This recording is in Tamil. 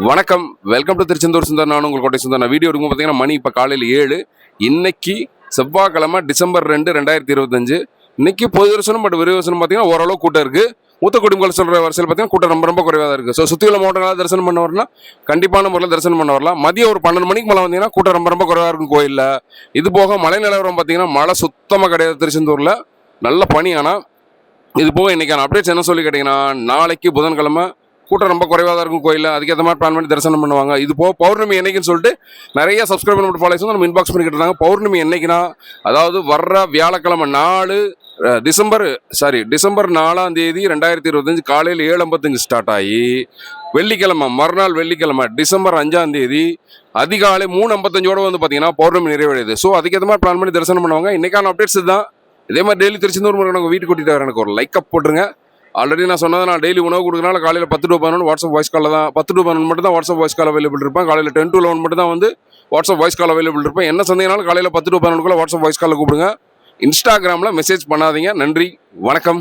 வணக்கம். Welcome to Tiruchendur Sundar. நான் உங்கள் கோட்டை சுந்தர். நான் வீடியோ இருக்கும் பார்த்தீங்கன்னா மணி இப்போ காலையில் ஏழு. இன்னைக்கு செவ்வாய்க்கிழமை டிசம்பர் ரெண்டு ரெண்டாயிரத்தி இருபத்தஞ்சு. இன்னைக்கு பொது தரிசனம் பட் விரிவசனம் பார்த்தீங்கன்னா ஓரளவு கூட்டம் இருக்குது மூத்த குடும்பங்கள் சொல்கிற வரிசையில் பார்த்தீங்கன்னா கூட்டம் ரொம்ப ரொம்ப குறைவாக தான் இருக்குது ஸோ சுற்றியுள்ள மாவட்டங்களாக தரிசனம் பண்ண வரலாம். கண்டிப்பான முறையில் தரிசனம் பண்ண வரலாம். மதியம் ஒரு பன்னெண்டு மணிக்கு மேலே வந்தீங்கன்னா கூட்டம் ரொம்ப ரொம்ப குறைவாக இருக்கும் கோயிலில். இது போக மழை நிலவரம் பார்த்தீங்கன்னா மழை சுத்தமாக கிடையாது திருச்செந்தூரில். நல்ல பனி ஆனால் இது போக இன்றைக்கான அப்டேட்ஸ் என்ன சொல்லி கேட்டிங்கன்னா நாளைக்கு புதன்கிழமை கூட்டம் ரொம்ப குறைவாக தான் இருக்கும் கோயிலில். அதுக்கேற்ற மாதிரி பிளான் பண்ணி தரிசனம் பண்ணுவாங்க. இது போக பௌர்ணமி என்னைக்குன்னு சொல்லிட்டு நிறைய சப்ஸ்கிரைப் நம்ம ஃபாலோஸ் நம்ம இன்பாக்ஸ் பண்ணிக்கிட்டு இருந்தாங்க பௌர்ணமி என்னைக்குன்னா அதாவது வர்ற வியாழக்கிழமை நாலு டிசம்பர் சாரி டிசம்பர் நாலாம் தேதி ரெண்டாயிரத்தி இருபத்தஞ்சு காலையில் ஏழு ஐம்பத்தஞ்சு ஸ்டார்ட் ஆகி வெள்ளிக்கிழமை மறுநாள் வெள்ளிக்கிழமை டிசம்பர் அஞ்சாம் தேதி அதிகாலை மூணு ஐம்பத்தஞ்சோட வந்து பார்த்தீங்கன்னா பௌர்ணமி நிறைவடையுது. ஸோ அதுக்கேற்ற மாதிரி பிளான் பண்ணி தரிசனம் பண்ணுவாங்க. இன்னைக்கான அப்டேட்ஸ் தான் இதே மாதிரி டெய்லி திருச்செந்தூர் முருகன் உங்கள் வீட்டுக்கு கூட்டிகிட்டு வர எனக்கு ஒரு லைக்கப் போட்டுருங்க. ஆல்ரெடி நான் சொன்னது நான் டெய்லி உணவு கொடுக்கறனால காலையில் பத்து டு பதினொன்று வாட்ஸ்அப் வாய்ஸ் காலில் தான் பத்து டு பதினொன்று மட்டும் தான் வாட்ஸ்அப் வாய்ஸ் கால் அவைலபிள் இருப்பேன். காலையில் டென் டு லெவன் மட்டும் தான் வந்து வாட்ஸ்அப் வாய்ஸ் கால் அவைலபிள் இருப்பேன். என்ன சந்தேகனாலும் காலையில் பத்து டு பதினொன்றுக்குள்ளே வாட்ஸ்அப் வாய்ஸ் காலில் கூப்பிடுங்க. இன்ஸ்டாகிராமில் மெசேஜ் பண்ணாதீங்க. நன்றி. வணக்கம்.